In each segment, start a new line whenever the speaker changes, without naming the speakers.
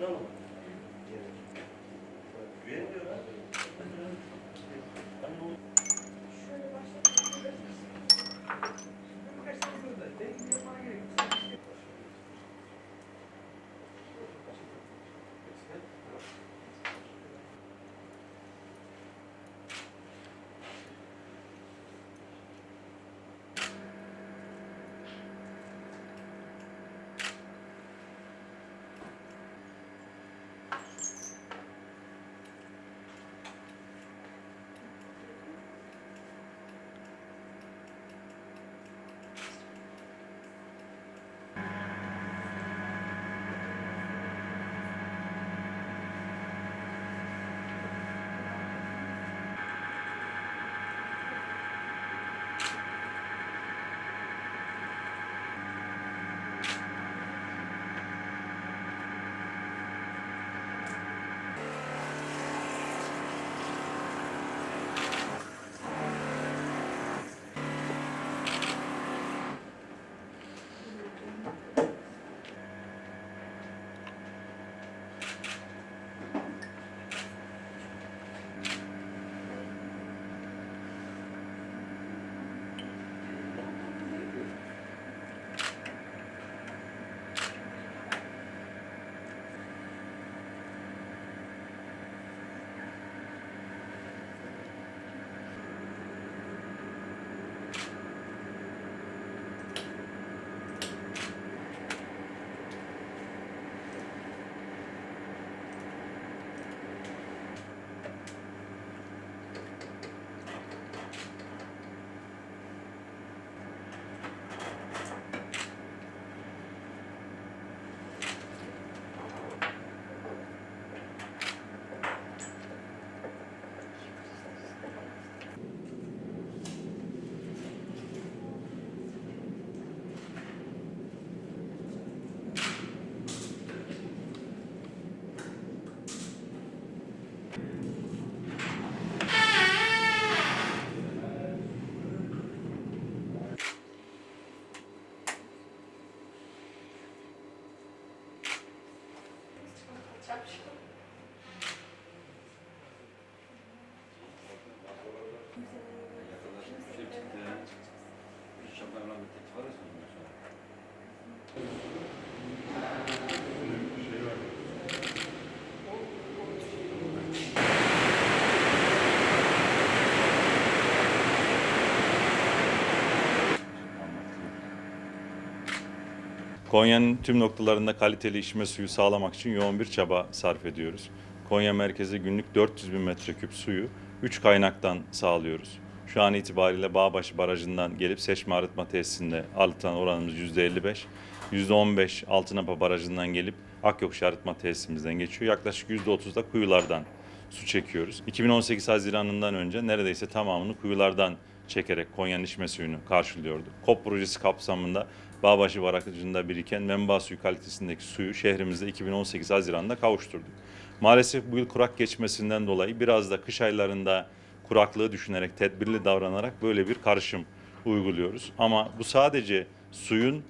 No, no. Yapacak bir şey yok. Şey var. Konya'nın tüm noktalarında kaliteli içme suyu sağlamak için yoğun bir çaba sarf ediyoruz. Konya merkezi günlük 400 bin metreküp suyu 3 kaynaktan sağlıyoruz. Şu an itibariyle Bağbaşı Barajı'ndan gelip Seçme Arıtma Tesisinde arıtılan oranımız %55. %15 Altınapa Barajı'ndan gelip Akyokuş Arıtma Tesisimizden geçiyor. Yaklaşık %30 da kuyulardan su çekiyoruz. 2018 Haziran'ından önce neredeyse tamamını kuyulardan çekerek Konya'nın içme suyunu karşılıyordu. KOP projesi kapsamında Bağbaşı Barajı'nda biriken menba suyu kalitesindeki suyu şehrimizde 2018 Haziran'da kavuşturduk. Maalesef bu yıl kurak geçmesinden dolayı biraz da kış aylarında kuraklığı düşünerek, tedbirli davranarak böyle bir karışım uyguluyoruz. Ama bu sadece suyun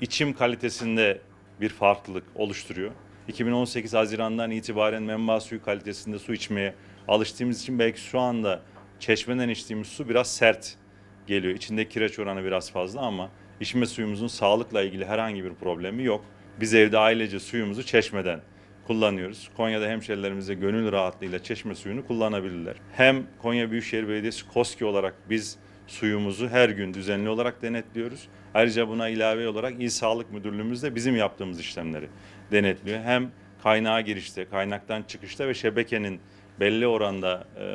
içim kalitesinde bir farklılık oluşturuyor. 2018 Haziran'dan itibaren menba suyu kalitesinde su içmeye alıştığımız için belki şu anda çeşmeden içtiğimiz su biraz sert geliyor. İçinde kireç oranı biraz fazla ama içme suyumuzun sağlıkla ilgili herhangi bir problemi yok. Biz evde ailece suyumuzu çeşmeden kullanıyoruz. Konya'da hemşerilerimize gönül rahatlığıyla çeşme suyunu kullanabilirler. Hem Konya Büyükşehir Belediyesi KOSKİ olarak biz suyumuzu her gün düzenli olarak denetliyoruz. Ayrıca buna ilave olarak İl Sağlık Müdürlüğümüz de bizim yaptığımız işlemleri denetliyor. Hem kaynağa girişte, kaynaktan çıkışta ve şebekenin belli oranda e,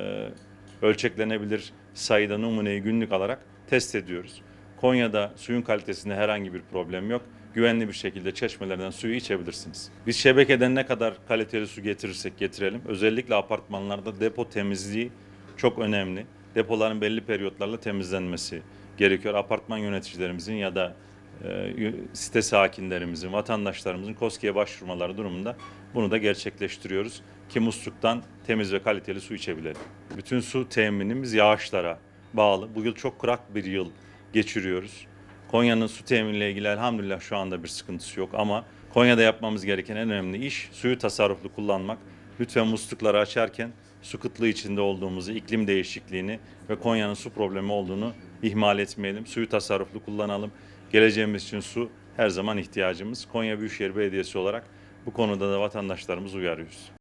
ölçeklenebilir sayıda numuneyi günlük alarak test ediyoruz. Konya'da suyun kalitesinde herhangi bir problem yok. Güvenli bir şekilde çeşmelerden suyu içebilirsiniz. Biz şebekeden ne kadar kaliteli su getirirsek getirelim. Özellikle apartmanlarda depo temizliği çok önemli. Depoların belli periyotlarla temizlenmesi gerekiyor. Apartman yöneticilerimizin ya da e, site sakinlerimizin, vatandaşlarımızın KOSKİ'ye başvurmaları durumunda bunu da gerçekleştiriyoruz ki musluktan temiz ve kaliteli su içebilelim. Bütün su teminimiz yağışlara bağlı. Bu yıl çok kurak bir yıl geçiriyoruz. Konya'nın su teminiyle ilgili elhamdülillah şu anda bir sıkıntısı yok ama Konya'da yapmamız gereken en önemli iş suyu tasarruflu kullanmak. Lütfen muslukları açarken su kıtlığı içinde olduğumuzu, iklim değişikliğini ve Konya'nın su problemi olduğunu ihmal etmeyelim. Suyu tasarruflu kullanalım. Geleceğimiz için su her zaman ihtiyacımız. Konya Büyükşehir Belediyesi olarak bu konuda da vatandaşlarımızı uyarıyoruz.